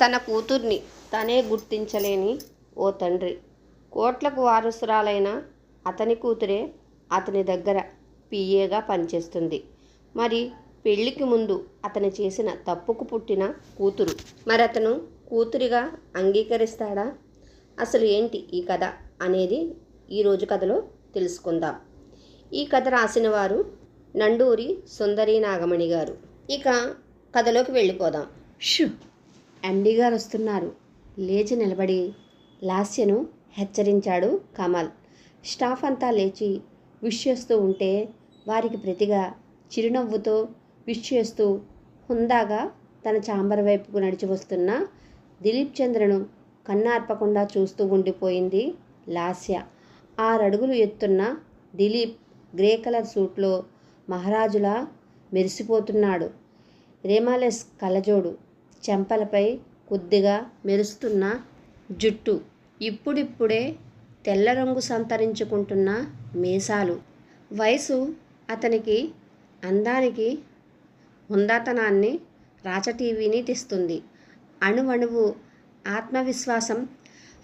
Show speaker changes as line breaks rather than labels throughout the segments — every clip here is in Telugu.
తన కూతుర్ని తనే గుర్తించలేని ఓ తండ్రి. కోట్లకు వారసురాలైన అతని కూతురే అతని దగ్గర పిఏగా పనిచేస్తుంది. మరి పెళ్ళికి ముందు అతను చేసిన తప్పుకు పుట్టిన కూతురు. మరి అతను కూతురిగా అంగీకరిస్తాడా? అసలు ఏంటి ఈ కథ అనేది ఈరోజు కథలో తెలుసుకుందాం. ఈ కథ రాసిన వారు నండూరి సుందరి నాగమణి గారు. ఇక కథలోకి వెళ్ళిపోదాం. షూ! ఎండి గారు వస్తున్నారు. లేచి నిలబడి లాస్యను హెచ్చరించాడు కమల్. స్టాఫ్ అంతా లేచి విష్ చేస్తూ ఉంటే వారికి ప్రతిగా చిరునవ్వుతో విష్ చేస్తూ హుందాగా తన చాంబర్ వైపుకు నడిచి వస్తున్న దిలీప్ చంద్రను కన్నార్పకుండా చూస్తూ ఉండిపోయింది లాస్య. ఆరడుగులు ఎత్తున్న దిలీప్ గ్రే కలర్ సూట్లో మహారాజులా మెరిసిపోతున్నాడు. రేమాలెస్ కలజోడు చెంపలపై కొద్దిగా మెరుస్తున్న జుట్టు. ఇప్పుడిప్పుడే తెల్ల రంగు సంతరించుకుంటున్న మీసాలు. వయసు అతనికి అందానికి హుందాతనాన్ని రాచటీవీని తెస్తుంది. అణువణువు ఆత్మవిశ్వాసం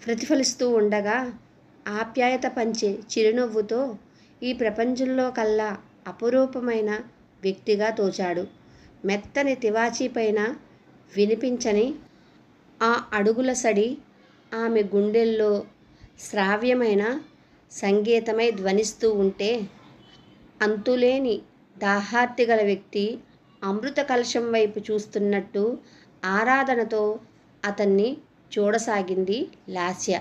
ప్రతిఫలిస్తూ ఉండగా ఆప్యాయత పంచే చిరునవ్వుతో ఈ ప్రపంచంలో కల్లా అపురూపమైన వ్యక్తిగా తోచాడు. మెత్తని తివాచీ పైన వినిపించని ఆ అడుగుల సడి ఆమె గుండెల్లో శ్రావ్యమైన సంగీతమై ధ్వనిస్తూ ఉంటే అంతులేని దాహార్తి గల వ్యక్తి అమృత కలశం వైపు చూస్తున్నట్టు ఆరాధనతో అతన్ని చూడసాగింది లాస్య.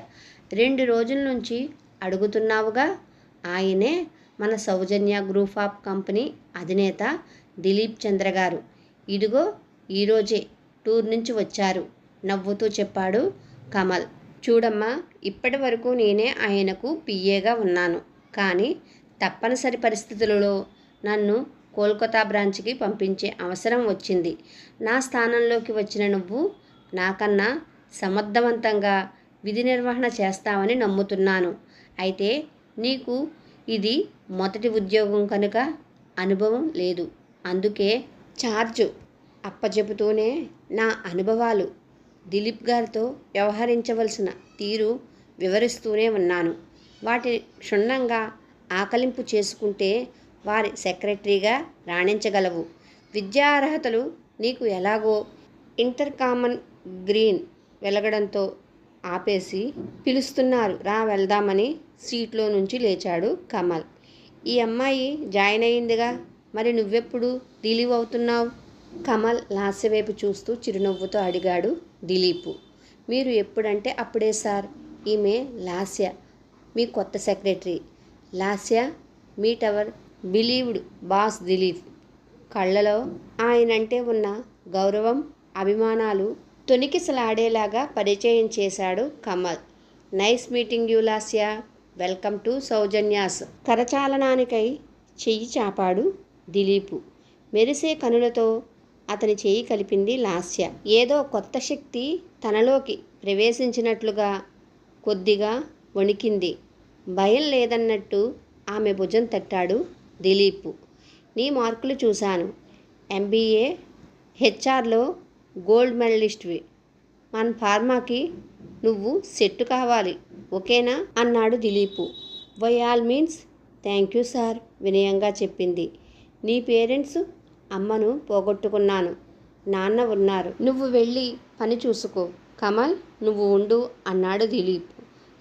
రెండు రోజుల నుంచి అడుగుతున్నావుగా? ఆయనే మన సౌజన్య గ్రూప్ ఆఫ్ కంపెనీ అధినేత దిలీప్ చంద్ర గారు ఇదిగో ఈరోజే టూర్ నుంచి వచ్చారు. నవ్వుతూ చెప్పాడు కమల్. చూడమ్మా ఇప్పటి వరకు నేనే ఆయనకు పిఏగా ఉన్నాను. కానీ తప్పనిసరి పరిస్థితులలో నన్ను కోల్కతా బ్రాంచ్కి పంపించే అవసరం వచ్చింది. నా స్థానంలోకి వచ్చిన నువ్వు నాకన్నా సమర్థవంతంగా విధి నిర్వహణ చేస్తావని నమ్ముతున్నాను. అయితే నీకు ఇది మొదటి ఉద్యోగం కనుక అనుభవం లేదు. అందుకే ఛార్జ్ అప్పచెబుతూనే నా అనుభవాలు దిలీప్ గారితో వ్యవహరించవలసిన తీరు వివరిస్తూనే ఉన్నాను. వాటి క్షుణ్ణంగా ఆకలింపు చేసుకుంటే వారి సెక్రటరీగా రాణించగలవు. విద్యార్హతలు నీకు ఎలాగో ఇంటర్ కామన్ గ్రీన్ వెలగడంతో ఆపేసి పిలుస్తున్నారు. రా వెళ్దామని సీట్లో నుంచి లేచాడు కమల్. ఈ అమ్మాయి జాయిన్ అయ్యిందిగా? మరి నువ్వెప్పుడు రిలీవ్ అవుతున్నావు? కమల్ లాస్య వైపు చూస్తూ చిరునవ్వుతో అడిగాడు దిలీపు మీరు ఎప్పుడంటే అప్పుడే సార్. ఈమె లాస్య మీ కొత్త secretary. Lasya meet our beloved boss Dilip. కళ్ళలో ఆయనంటే ఉన్న గౌరవం అభిమానాలు తొనికిసలాడేలాగా పరిచయం చేశాడు Kamal. Nice meeting you Lasya. Welcome to Soujanya's. కరచాలనానికై చెయ్యి చాపాడు దిలీపు. మెరిసే కనులతో అతని చేయి కలిపింది లాస్య. ఏదో కొత్త శక్తి తనలోకి ప్రవేశించినట్లుగా కొద్దిగా వణికింది. భయం లేదన్నట్టు ఆమె భుజం తట్టాడు దిలీప్. నీ మార్కులు చూశాను. ఎంబీఏ హెచ్ఆర్లో గోల్డ్ మెడలిస్ట్వి. మన ఫార్మాకి నువ్వు సెట్ కావాలి ఓకేనా? అన్నాడు Dilip. By all means thank you sir వినయంగా చెప్పింది. నీ పేరెంట్స్ అమ్మను పోగొట్టుకున్నాను. నాన్న ఉన్నారు. నువ్వు వెళ్ళి పని చూసుకో. కమల్ నువ్వు ఉండు అన్నాడు దిలీప్.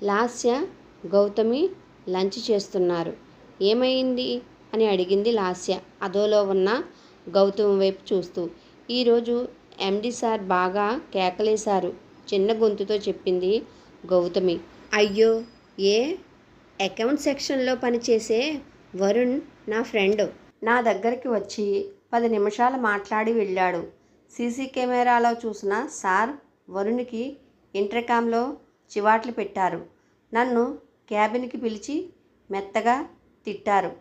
లాస్య గౌతమి లంచ్ చేస్తున్నారు. ఏమైంది? అని అడిగింది లాస్య. అదోలో ఉన్న గౌతమి వైపు చూస్తూ. ఈరోజు ఎండి సార్ బాగా కేకలేశారు. చిన్న గొంతుతో చెప్పింది గౌతమి. అయ్యో ఏ? అకౌంట్ సెక్షన్లో పనిచేసే వరుణ్ నా ఫ్రెండ్. నా దగ్గరికి వచ్చి పది నిమిషాలు మాట్లాడి వెళ్ళాడు. సీసీ కెమెరాలో చూసిన సార్ వరుణ్కి ఇంటర్కామ్లో చివాట్లు పెట్టారు. నన్ను క్యాబిన్కి పిలిచి మెత్తగా తిట్టారు.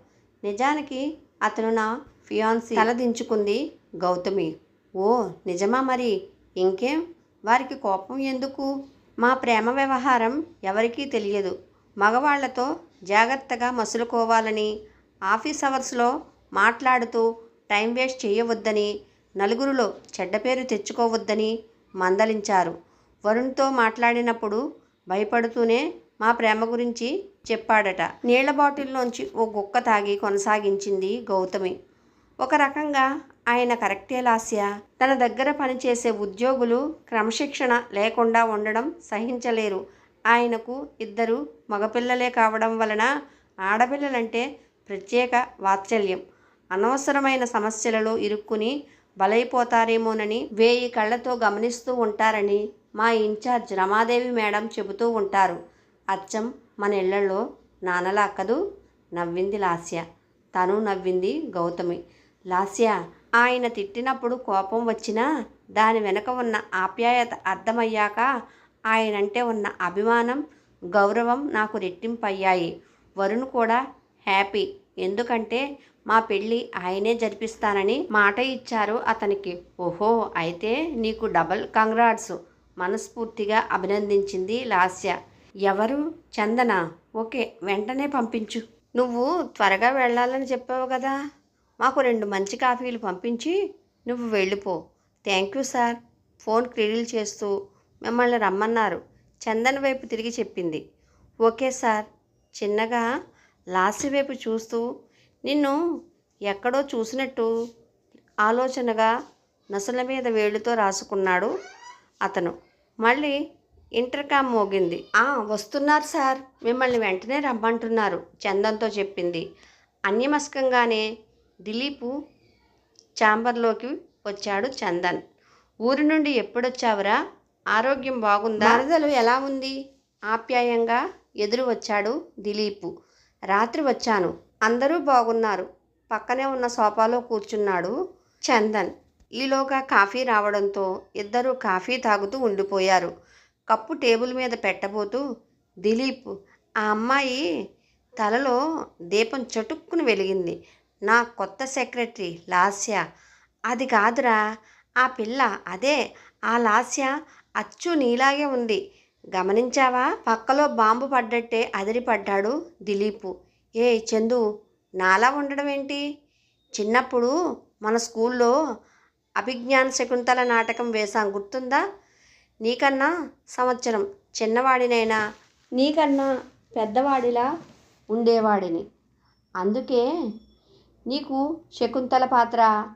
నిజానికి అతను నా ఫియాన్సీ తలదించుకుంది గౌతమి. ఓ నిజమా మరి? ఇంకేం? వారికి కోపం ఎందుకు? మా ప్రేమ వ్యవహారం ఎవరికీ తెలియదు. మగవాళ్ళతో జాగ్రత్తగా మసులుకోవాలని ఆఫీస్ అవర్స్లో మాట్లాడుతూ టైం వేస్ట్ చేయవద్దని నలుగురిలో చెడ్డ పేరు తెచ్చుకోవద్దని మందలించారు. వరుణ్తో మాట్లాడినప్పుడు భయపడుతూనే మా ప్రేమ గురించి చెప్పాడట. నీళ్ళ బాటిల్లోంచి ఓ గుక్క తాగి కొనసాగించింది గౌతమి. ఒక రకంగా ఆయన కరెక్టే లాస్య? తన దగ్గర పనిచేసే ఉద్యోగులు క్రమశిక్షణ లేకుండా ఉండడం సహించలేరు. ఆయనకు ఇద్దరు మగపిల్లలే కావడం వలన ఆడపిల్లలంటే ప్రత్యేక వాత్సల్యం. అనవసరమైన సమస్యలలో ఇరుక్కుని బలైపోతారేమోనని వేయి కళ్ళతో గమనిస్తూ ఉంటారని మా ఇన్ఛార్జ్ రమాదేవి మేడం చెబుతూ ఉంటారు. అచ్చం మన ఇళ్ళలో నానలా అక్కదు నవ్వింది లాస్య. తను నవ్వింది గౌతమి. లాస్య ఆయన తిట్టినప్పుడు కోపం వచ్చినా దాని వెనక ఉన్న ఆప్యాయత అర్థమయ్యాక ఆయనంటే ఉన్న అభిమానం గౌరవం నాకు రెట్టింపయ్యాయి. వరుణ్ కూడా హ్యాపీ. ఎందుకంటే మా పెళ్ళి ఆయనే జరిపిస్తానని మాట ఇచ్చారు అతనికి. ఓహో అయితే నీకు డబల్ కంగ్రాట్స్. మనస్ఫూర్తిగా అభినందించింది లాస్య. ఎవరు? చందన? ఓకే వెంటనే పంపించు. నువ్వు త్వరగా వెళ్ళాలని చెప్పావు కదా. మాకు రెండు మంచి కాఫీలు పంపించి నువ్వు వెళ్ళిపో. Thank you sir. Phone cradle చేస్తూ మిమ్మల్ని రమ్మన్నారు. చందన్ వైపు తిరిగి చెప్పింది. Okay sir. చిన్నగా లాస్య వైపు చూస్తూ నిన్ను ఎక్కడో చూసినట్టు ఆలోచనగా నసల మీద వేళ్ళుతో రాసుకున్నాడు అతను. మళ్ళీ ఇంటర్కామ్ మోగింది. ఆ వస్తున్నారు సార్. మిమ్మల్ని వెంటనే రమ్మంటున్నారు చందంతో చెప్పింది. అన్యమస్కంగానే దిలీపు ఛాంబర్లోకి వచ్చాడు చందన్. ఊరి నుండి ఎప్పుడొచ్చావురా? ఆరోగ్యం బాగుందా? వరదలు ఎలా ఉంది? ఆప్యాయంగా ఎదురు వచ్చాడు దిలీపు. రాత్రి వచ్చాను. అందరూ బాగున్నారు. పక్కనే ఉన్న సోఫాలో కూర్చున్నాడు చందన్. ఈలోగా కాఫీ రావడంతో ఇద్దరూ కాఫీ తాగుతూ ఉండిపోయారు. కప్పు టేబుల్ మీద పెట్టబోతూ దిలీప్ ఆ అమ్మాయి తలలో దీపం చటుక్కుని వెలిగింది. నా కొత్త సెక్రటరీ లాస్య. అది కాదురా ఆ పిల్ల అదే ఆ లాస్య అచ్చు నీలాగే ఉంది. గమనించావా? పక్కలో బాంబు పడ్డట్టే అదిరిపడ్డాడు దిలీపు. ఏ చందు నాలా ఉండడం ఏంటి చిన్నప్పుడు మన స్కూల్లో అభిజ్ఞాన శకుంతల నాటకం వేశాం గుర్తుందా? నీకన్నా సంవత్సరం చిన్నవాడినైనా నీకన్నా పెద్దవాడిలా ఉండేవాడిని. అందుకే నీకు శకుంతల పాత్ర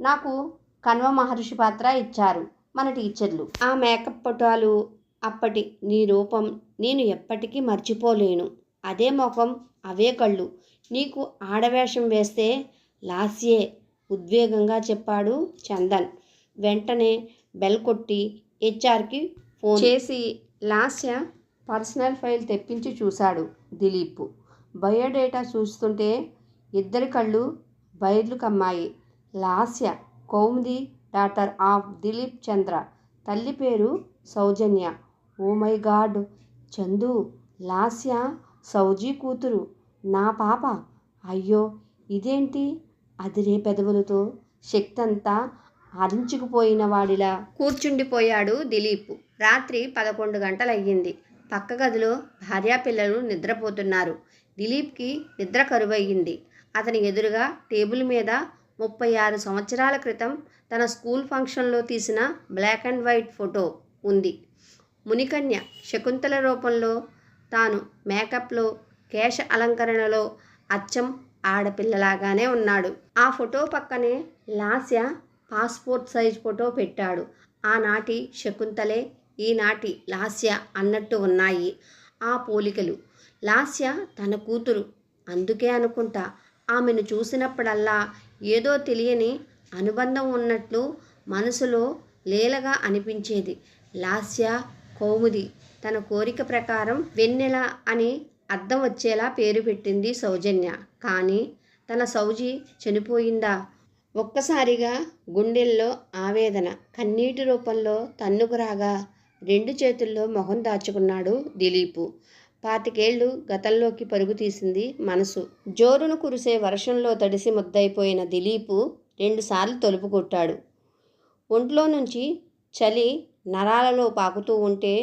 నాకు కన్వ మహర్షి పాత్ర ఇచ్చారు మన టీచర్లు. ఆ మేకప్ పటాలు అప్పటి నీ రూపం నేను ఎప్పటికీ మర్చిపోలేను. అదే ముఖం అవే కళ్ళు. నీకు ఆడవేషం వేస్తే లాస్యే ఉద్వేగంగా చెప్పాడు చందన్. వెంటనే బెల్ కొట్టి హెచ్ఆర్కి ఫోన్ చేసి లాస్య పర్సనల్ ఫైల్ తెప్పించి చూశాడు దిలీప్. బయోడేటా చూస్తుంటే ఇద్దరి కళ్ళు బైర్లు కమ్మాయి. Lasya Kaumudi daughter of Dilip Chandra. తల్లి పేరు సౌజన్య. Oh my god! Chandu Lasya Souji కూతురు నా పాప. అయ్యో ఇదేంటి? అదిరే పెదవులతో శక్తంతా హరించుకుపోయిన వాడిలా. కూర్చుండిపోయాడు దిలీప్. రాత్రి పదకొండు గంటలయ్యింది. పక్క గదిలో భార్యాపిల్లలు నిద్రపోతున్నారు. దిలీప్కి నిద్ర కరువయ్యింది. అతని ఎదురుగా టేబుల్ మీద ముప్పై ఆరు సంవత్సరాల క్రితం తన స్కూల్ ఫంక్షన్లో తీసిన బ్లాక్ అండ్ వైట్ ఫోటో ఉంది. మునికన్య శకుంతల రూపంలో తాను మేకప్లో కేశ అలంకరణలో అచ్చం ఆడపిల్లలాగానే ఉన్నాడు. ఆ ఫోటో పక్కనే లాస్య పాస్పోర్ట్ సైజ్ ఫోటో పెట్టాడు. ఆనాటి శకుంతలే ఈనాటి లాస్య అన్నట్టు ఉన్నాయి ఆ పోలికలు. లాస్య తన కూతురు. అందుకే అనుకుంటా ఆమెను చూసినప్పుడల్లా ఏదో తెలియని అనుబంధం ఉన్నట్లు మనసులో లీలగా అనిపించేది. లాస్య కౌముది. తన కోరిక ప్రకారం వెన్నెల అని అర్థం వచ్చేలా పేరు పెట్టింది సౌజన్య. కానీ తన సౌజీ చనిపోయిందా? ఒక్కసారిగా గుండెల్లో ఆవేదన. కన్నీటి రూపంలో తన్నుకు రాగా రెండు చేతుల్లో మొహం దాచుకున్నాడు దిలీపు. పాతికేళ్ళు గతంలోకి పరుగు తీసింది మనసు. జోరును కురిసే వర్షంలో తడిసి ముద్దయిపోయిన దిలీపు రెండుసార్లు తలుపు కొట్టాడు. ఒంట్లో నుంచి చలి నరాలలో పాకుతూ ఉంటే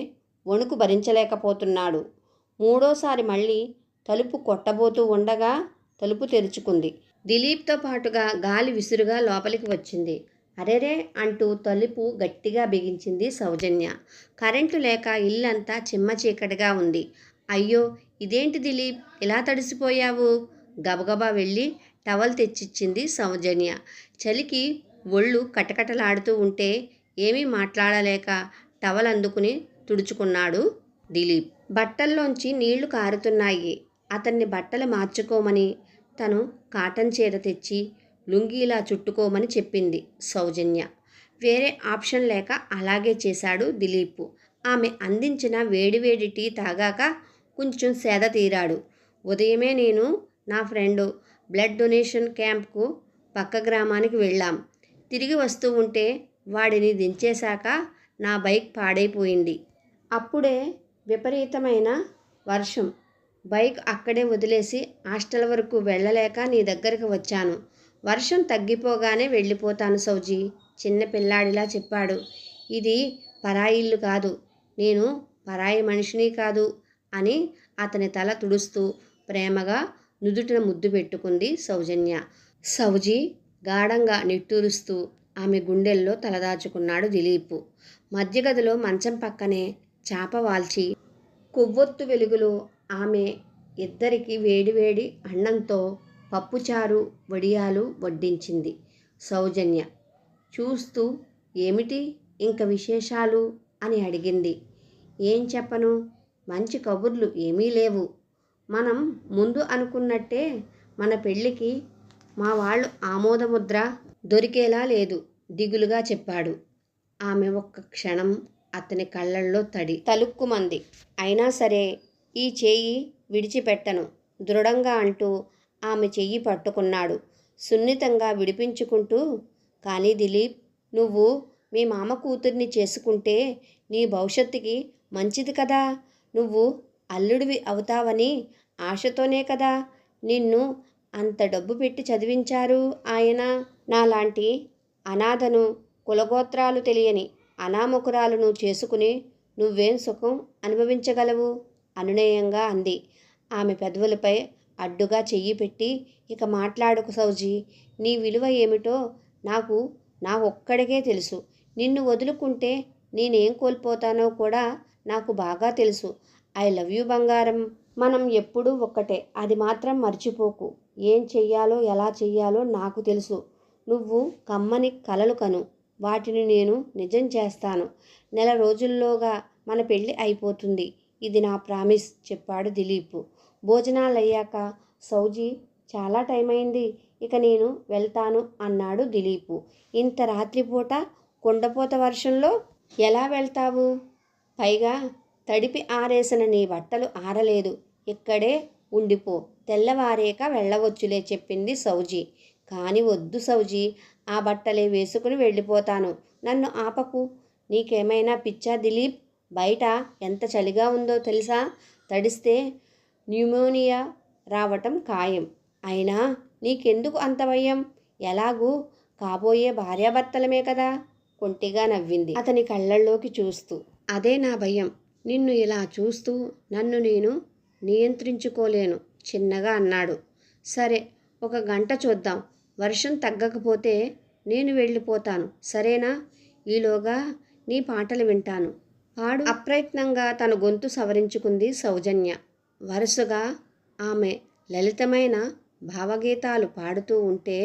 వణుకు భరించలేకపోతున్నాడు. మూడోసారి మళ్ళీ తలుపు కొట్టబోతూ ఉండగా తలుపు తెరుచుకుంది. దిలీప్తో పాటుగా గాలి విసురుగా లోపలికి వచ్చింది. అరెరే అంటూ తలుపు గట్టిగా బిగించింది సౌజన్య. కరెంటు లేక ఇల్లంతా చిమ్మ చీకటిగా ఉంది. అయ్యో ఇదేంటి దిలీప్? ఇలా తడిసిపోయావు? గబగబా వెళ్ళి టవల్ తెచ్చిచ్చింది సౌజన్య. చలికి ఒళ్ళు కటకటలాడుతూ ఉంటే ఏమీ మాట్లాడలేక టవల్ అందుకుని తుడుచుకున్నాడు దిలీప్. బట్టల్లోంచి నీళ్ళు కారుతున్నాయి. అతన్ని బట్టలు మార్చుకోమని తను కాటన్ చీర తెచ్చి లుంగీలా చుట్టుకోమని చెప్పింది సౌజన్య. వేరే ఆప్షన్ లేక అలాగే చేశాడు దిలీప్. ఆమె అందించిన వేడివేడి టీ తాగాక కొంచెం సేద తీరాడు. ఉదయమే నేను నా ఫ్రెండ్ బ్లడ్ డొనేషన్ క్యాంప్కు పక్క గ్రామానికి వెళ్ళాం. తిరిగి వస్తూ ఉంటే వాడిని దించేశాక నా బైక్ పాడైపోయింది. అప్పుడే విపరీతమైన వర్షం. బైక్ అక్కడే వదిలేసి హాస్టల్ వరకు వెళ్ళలేక నీ దగ్గరకు వచ్చాను. వర్షం తగ్గిపోగానే వెళ్ళిపోతాను సౌజీ చిన్న పిల్లాడిలా చెప్పాడు. ఇది పరాయి ఇల్లు కాదు. నేను పరాయి మనిషిని కాదు అని అతని తల తుడుస్తూ ప్రేమగా నుదుటిన ముద్దు పెట్టుకుంది సౌజన్య. సౌజీ గాఢంగా నిట్టూరుస్తూ ఆమె గుండెల్లో తలదాచుకున్నాడు దిలీప్. మధ్యగదిలో మంచం పక్కనే చేపవాల్చి కొవ్వొత్తు వెలుగులో ఆమె ఇద్దరికి వేడివేడి అన్నంతో పప్పుచారు వడియాలు వడ్డించింది. సౌజన్య చూస్తూ ఏమిటి ఇంక విశేషాలు? అని అడిగింది. ఏం చెప్పను? మంచి కబుర్లు ఏమీ లేవు. మనం ముందు అనుకున్నట్టే మన పెళ్ళికి మా వాళ్ళు ఆమోదముద్ర దొరికేలా లేదు దిగులుగా చెప్పాడు. ఆమె ఒక్క క్షణం అతని కళ్ళల్లో తడి. తలుక్కుమంది. అయినా సరే ఈ చేయి విడిచిపెట్టను దృఢంగా అంటూ ఆమె చెయ్యి పట్టుకున్నాడు. సున్నితంగా విడిపించుకుంటూ కానీ దిలీప్ నువ్వు మీ మామ కూతుర్ని చేసుకుంటే నీ భవిష్యత్తుకి మంచిది కదా. నువ్వు అల్లుడివి అవుతావని ఆశతోనే కదా నిన్ను అంత డబ్బు పెట్టి చదివించారు ఆయన. నాలాంటి అనాథను కులగోత్రాలు తెలియని అనామకురాలను చేసుకుని నువ్వేం సుఖం అనుభవించగలవు? అనునయంగా అంది. ఆమె పెదవులపై అడ్డుగా చెయ్యి పెట్టి ఇక మాట్లాడుకు సౌజీ నీ విలువ ఏమిటో నాకు నా ఒక్కడికే తెలుసు. నిన్ను వదులుకుంటే నేనేం కోల్పోతానో కూడా నాకు బాగా తెలుసు. ఐ లవ్ యూ బంగారం. మనం ఎప్పుడూ ఒక్కటే. అది మాత్రం మర్చిపోకు. ఏం చెయ్యాలో ఎలా చెయ్యాలో నాకు తెలుసు. నువ్వు కమ్మని కలలు కను. వాటిని నేను నిజం చేస్తాను. నెల రోజుల్లోగా మన పెళ్ళి అయిపోతుంది. ఇది నా ప్రామిస్ చెప్పాడు దిలీప్. భోజనాలయ్యాక సౌజీ చాలా టైం అయింది ఇక నేను వెళ్తాను అన్నాడు దిలీపు. ఇంత రాత్రిపూట కొండపోత వర్షంలో ఎలా వెళ్తావు? పైగా తడిపి ఆరేసిన నీ బట్టలు ఆరలేదు. ఇక్కడే ఉండిపో. తెల్లవారేక వెళ్ళవచ్చులే చెప్పింది సౌజీ. కానీ వద్దు సౌజీ. ఆ బట్టలే వేసుకుని వెళ్ళిపోతాను. నన్ను ఆపకు. నీకేమైనా పిచ్చా దిలీప్? బయట ఎంత చలిగా ఉందో తెలుసా? తడిస్తే న్యూమోనియా రావటం ఖాయం. అయినా నీకెందుకు అంత భయం? ఎలాగూ? కాబోయే భార్యాభర్తలమే కదా? కొంటిగా నవ్వింది. అతని కళ్ళల్లోకి చూస్తూ. అదే నా భయం. నిన్ను ఇలా చూస్తూ నన్ను నేను నియంత్రించుకోలేను. చిన్నగా అన్నాడు. సరే ఒక గంట చూద్దాం. వర్షం తగ్గకపోతే నేను వెళ్ళిపోతాను. సరేనా? ఈలోగా నీ పాటలు వింటాను. పాడు అప్రయత్నంగా తన గొంతు సవరించుకుంది సౌజన్య. వరుసగా ఆమె లలితమైన భావగీతాలు పాడుతూ ఉంటే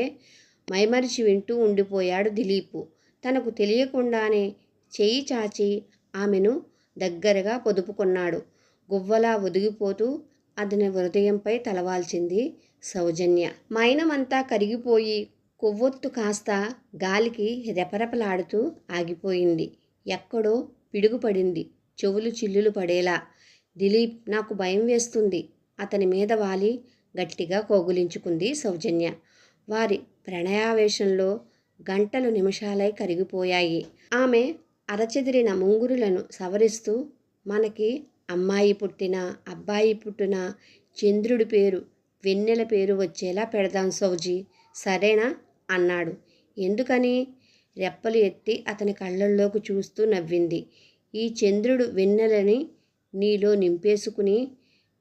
మైమరిచి వింటూ ఉండిపోయాడు దిలీపు. తనకు తెలియకుండానే చెయ్యి చాచి ఆమెను దగ్గరగా పొదుపుకున్నాడు. గువ్వలా ఒదిగిపోతూ అతని హృదయంపై తలవాల్చింది సౌజన్య. మైనమంతా కరిగిపోయి కొవ్వొత్తు కాస్త గాలికి రెపరెపలాడుతూ ఆగిపోయింది. ఎక్కడో పిడుగుపడింది. చెవులు చిల్లులు పడేలా. దిలీప్ నాకు భయం వేస్తుంది. అతని మీద వాలి గట్టిగా కోగులించుకుంది సౌజన్య. వారి ప్రణయావేశంలో గంటలు నిమిషాలై కరిగిపోయాయి. ఆమె అరచెదిరిన ముంగురులను సవరిస్తూ మనకి అమ్మాయి పుట్టిన అబ్బాయి పుట్టిన చంద్రుడి పేరు వెన్నెల పేరు వచ్చేలా పెడదాం సౌజీ. సరేనా? అన్నాడు. ఎందుకని? రెప్పలు ఎత్తి అతని కళ్ళల్లోకి చూస్తూ నవ్వింది. ఈ చంద్రుడు వెన్నెలని నీలో నింపేసుకుని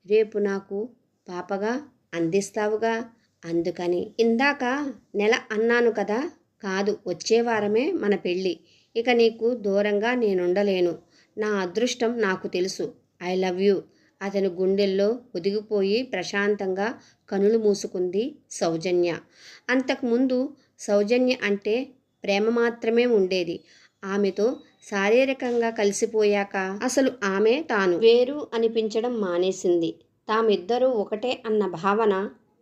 రేపు నాకు పాపగా అందిస్తావుగా? అందుకని. ఇందాక నెల అన్నాను కదా? కాదు వచ్చే వారమే మన పెళ్ళి. ఇక నీకు దూరంగా నేనుండలేను. నా అదృష్టం నాకు తెలుసు. I love you. అతని గుండెల్లో ఒదిగిపోయి ప్రశాంతంగా కనులు మూసుకుంది సౌజన్య. అంతకుముందు సౌజన్య అంటే ప్రేమ మాత్రమే ఉండేది. ఆమెతో శారీరకంగా కలిసిపోయాక అసలు ఆమె తాను. వేరు అనిపించడం మానేసింది. తామిద్దరూ ఒకటే అన్న భావన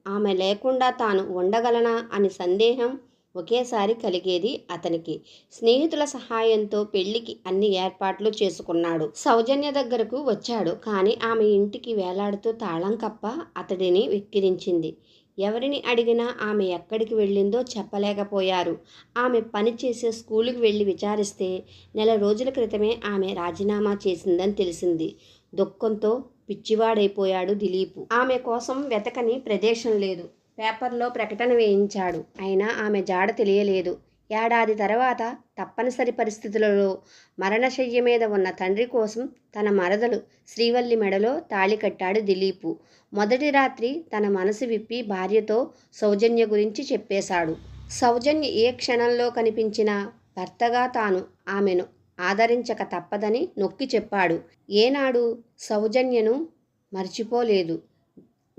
ఆమె లేకుండా తాను ఉండగలనా అని సందేహం ఒకేసారి కలిగేది అతనికి. స్నేహితుల సహాయంతో పెళ్ళికి అన్ని ఏర్పాట్లు చేసుకున్నాడు. సౌజన్య దగ్గరకు వచ్చాడు. కానీ ఆమె ఇంటికి వేలాడుతూ తాళం కప్ప అతడిని వెక్కిరించింది. ఎవరిని అడిగినా ఆమె ఎక్కడికి వెళ్ళిందో చెప్పలేకపోయారు. ఆమె పనిచేసే స్కూలుకి వెళ్ళి విచారిస్తే నెల రోజుల క్రితమే ఆమె రాజీనామా చేసిందని తెలిసింది. దుఃఖంతో పిచ్చివాడైపోయాడు దిలీప్. ఆమె కోసం వెతకని ప్రదేశం లేదు. పేపర్లో ప్రకటన వేయించాడు. అయినా ఆమె జాడ తెలియలేదు. ఏడాది తర్వాత తప్పనిసరి పరిస్థితులలో మరణశయ్య మీద ఉన్న తండ్రి కోసం తన మరదలు శ్రీవల్లి మెడలో తాళి కట్టాడు దిలీపు. మొదటి రాత్రి తన మనసు విప్పి భార్యతో సౌజన్య గురించి చెప్పేశాడు. సౌజన్య ఏ క్షణంలో కనిపించినా భర్తగా తాను ఆమెను ఆదరించక తప్పదని నొక్కి చెప్పాడు. ఏనాడు సౌజన్యను మర్చిపోలేదు.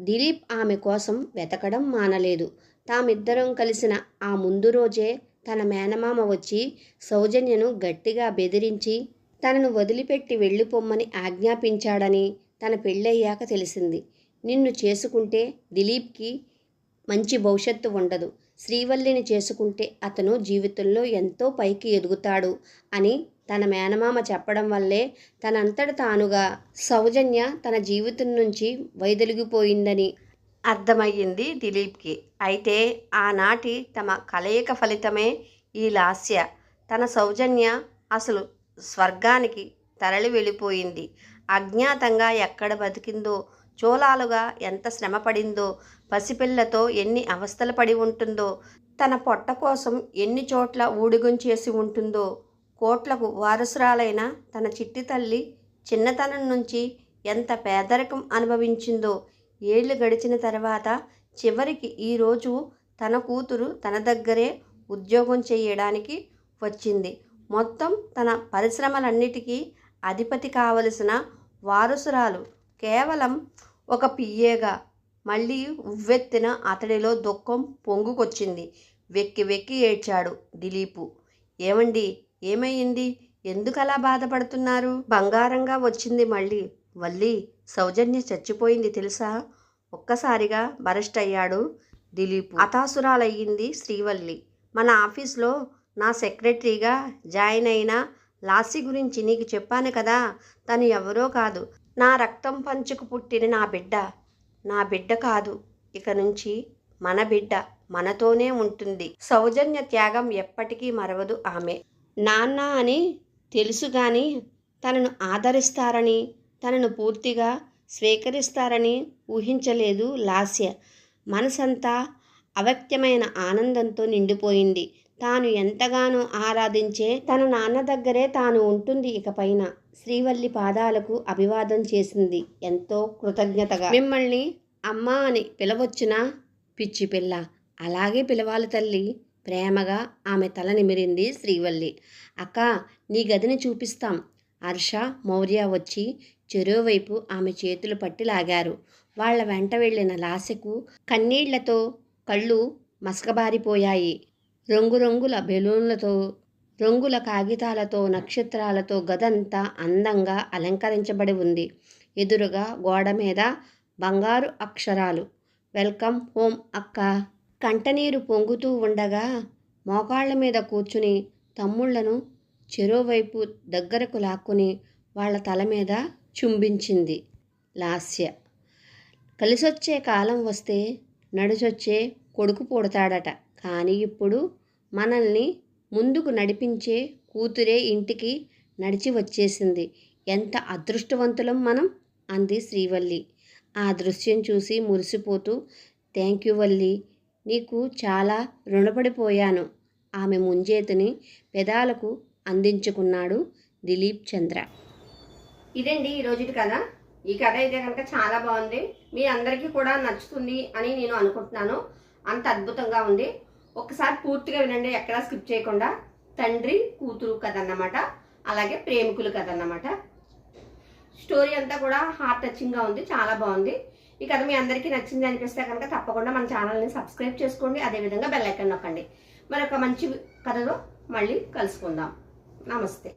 దిలీప్ ఆమె కోసం వెతకడం మానలేదు. తామిద్దరం కలిసిన ఆ ముందు రోజే తన మేనమామ వచ్చి సౌజన్యను గట్టిగా బెదిరించి తనను వదిలిపెట్టి వెళ్ళిపోమ్మని ఆజ్ఞాపించాడని తన పెళ్ళయ్యాక తెలిసింది. నిన్ను చేసుకుంటే దిలీప్కి మంచి భవిష్యత్తు ఉండదు. శ్రీవల్లిని చేసుకుంటే అతను జీవితంలో ఎంతో పైకి ఎదుగుతాడు అని తన మేనమామ చెప్పడం వల్లే తనంతట తానుగా సౌజన్య తన జీవితం నుంచి వైదొలిగిపోయిందని అర్థమయ్యింది దిలీప్కి. అయితే ఆనాటి తమ కలయిక ఫలితమే ఈ లాస్య. తన సౌజన్య అసలు స్వర్గానికి తరలి వెళ్ళిపోయింది. అజ్ఞాతంగా ఎక్కడ బతికిందో చోళాలుగా ఎంత శ్రమ పడిందో పసిపిల్లతో ఎన్ని అవస్థలు పడి ఉంటుందో తన పొట్ట కోసం ఎన్ని చోట్ల ఊడిగం చేసి ఉంటుందో కోట్లకు వారసురాలైన తన చిట్టి తల్లి చిన్నతనం నుంచి ఎంత పేదరికం అనుభవించిందో ఏళ్ళు గడిచిన తర్వాత చివరికి ఈరోజు తన కూతురు తన దగ్గరే ఉద్యోగం చేయడానికి వచ్చింది. మొత్తం తన పరిశ్రమలన్నిటికీ అధిపతి కావలసిన వారసురాలు కేవలం ఒక పియ్యేగా మళ్ళీ ఉవ్వెత్తిన అతడిలో దుఃఖం పొంగుకొచ్చింది. వెక్కి వెక్కి ఏడ్చాడు దిలీపు. ఏమండి? ఏమయ్యింది? ఎందుకు అలా బాధపడుతున్నారు? బంగారంగా వచ్చింది మళ్ళీ. వల్లి సౌజన్య చచ్చిపోయింది తెలుసా? ఒక్కసారిగా బరెస్ట్ అయ్యాడు దిలీప్. హతాసురాలయ్యింది శ్రీవల్లి. మన ఆఫీస్లో నా సెక్రటరీగా జాయిన్ అయిన లాసి గురించి నీకు చెప్పాను కదా? తను ఎవరో కాదు. నా రక్తం పంచుకు పుట్టిన నా బిడ్డ. నా బిడ్డ కాదు. ఇక నుంచి మన బిడ్డ మనతోనే ఉంటుంది. సౌజన్య త్యాగం ఎప్పటికీ మరవదు ఆమె. నాన్న అని తెలుసు కానీ తనను ఆదరిస్తారని తనను పూర్తిగా స్వీకరిస్తారని ఊహించలేదు లాస్య. మనసంతా అవ్యక్తమైన ఆనందంతో నిండిపోయింది. తాను ఎంతగానో ఆరాధించే తన నాన్న దగ్గరే తాను ఉంటుంది ఇకపైన. శ్రీవల్లి పాదాలకు అభివాదం చేసింది. ఎంతో కృతజ్ఞతగా. మిమ్మల్ని అమ్మ అని పిలవచ్చునా? పిచ్చి పిల్ల. అలాగే పిలవాలి తల్లి. ప్రేమగా ఆమె తల నిమిరింది శ్రీవల్లి. అక్క నీ గదిని చూపిస్తాం. హర్ష మౌర్య వచ్చి చెరోవైపు ఆమె చేతులు పట్టి లాగారు. వాళ్ళ వెంట వెళ్ళిన లాసకు కన్నీళ్ళతో కళ్ళు మసకబారిపోయాయి. రంగురంగుల బెలూన్లతో రంగుల కాగితాలతో నక్షత్రాలతో గదంతా అందంగా అలంకరించబడి ఉంది. ఎదురుగా గోడ మీద బంగారు అక్షరాలు. వెల్కమ్ హోమ్ అక్క. కంటనీరు పొంగుతూ ఉండగా మోకాళ్ళ మీద కూర్చుని తమ్ముళ్ళను చెరోవైపు దగ్గరకు లాక్కుని వాళ్ళ తల మీద చుంబించింది లాస్య. కలిసొచ్చే కాలం వస్తే నడిచొచ్చే కొడుకు పుడతాడట. కానీ ఇప్పుడు మనల్ని ముందుకు నడిపించే కూతురే ఇంటికి నడిచి వచ్చేసింది. ఎంత అదృష్టవంతులం మనం? అంది శ్రీవల్లి. ఆ దృశ్యం చూసి మురిసిపోతూ థ్యాంక్ యూ వల్లి. నీకు చాలా రుణపడిపోయాను. ఆమె ముంజేతిని పెదాలకు అందించుకున్నాడు దిలీప్ చంద్ర. ఇదండి ఈ కథ. ఈ కథ అయితే కనుక చాలా బాగుంది. మీ అందరికీ కూడా నచ్చుతుంది అని నేను అనుకుంటున్నాను. అంత అద్భుతంగా ఉంది. ఒకసారి పూర్తిగా వినండి ఎక్కడా స్కిప్ చేయకుండా. తండ్రి కూతురు కథ అన్నమాట అలాగే ప్రేమికులు కథ అన్నమాట స్టోరీ అంతా కూడా హార్ట్ టచింగ్గా ఉంది. చాలా బాగుంది. ఈ కథ మీ అందరికీ నచ్చింది అనిపిస్తే కనుక తప్పకుండా మన ఛానల్ని సబ్స్క్రైబ్ చేసుకోండి. అదేవిధంగా బెల్ ఐకన్ నొక్కండి. మరొక మంచి కథలో మళ్ళీ కలుసుకుందాం. నమస్తే.